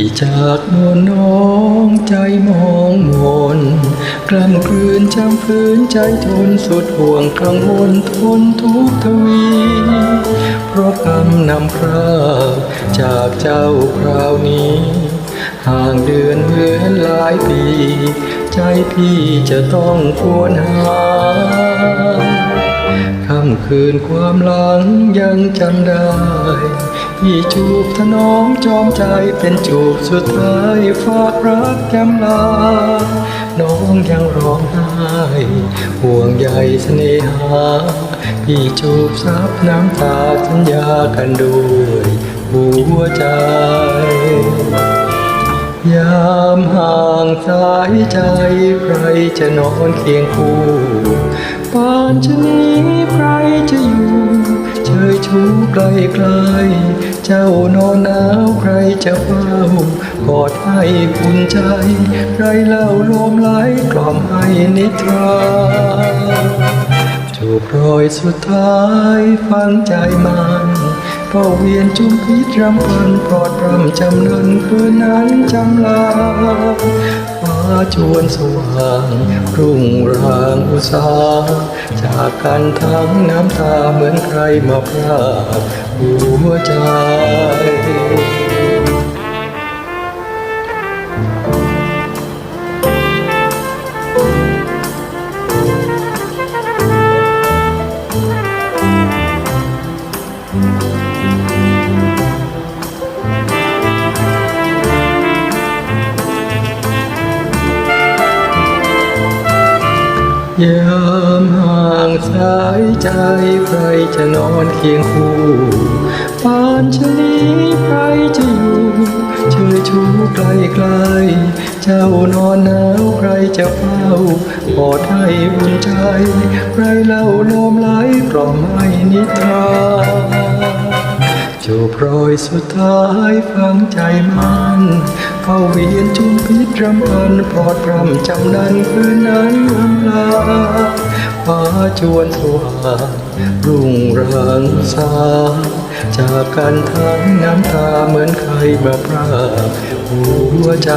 พี่จากโน่นน้องใจมองมนกล้ำกลืนจำฝืนใจทนสุดห่วงกังวลทนทุกทวี เพราะกรรมนำพระจากเจ้าคราวนี้ ห่างเดือนเหมือนหลายปี ใจพี่จะต้องควรหาค่ำคืนความหลังยังจำได้ พี่จูบถนอมจอมใจเป็นจูบสุดท้ายฝากรักจำลา น้องยังร้องไห้ห่วงใยเสน่หา พี่จูบซับน้ำตาสัญญากันด้วยหัวใจ ยามห่างสายใจใครจะนอนเคียงคู่ป่านชะนี้ใครจะอยู่เชยชูไกลไกล เจ้านอนหนาวใครจะเฝ้ากอดให้อุ่นใจ ใครเล่าลมไหลกล่อมให้นิทราจูบรอยสุดท้ายฟังใจมันเฝ้าเวียนจุมพิษรำพันปลอดพรำจำนันคืนนั้นจำลา ชวนสว่างรุ่งรางอุสาจากกันทั้งน้ำตาเหมือนใครมาพรากหัวใจ ยามห่างสายใจใครจะนอนเคียงคู่ปานชนี้ใครจะอยู่เชยชูไกลไกลเจ้านอนหนาวใครจะเฝ้ากอดให้อุ่นใจ ใครเล่าลมไหลกล่อมให้นิทราจูบรอยสุดท้ายฟังใจมันเข้าเวียนจุมพิษรำพันปลอดพรำจำนันคืนนั้น จวนสว่างรุ่งรังสาจากกันทั้งน้ำตาเหมือนใครมาพรากหัวใจ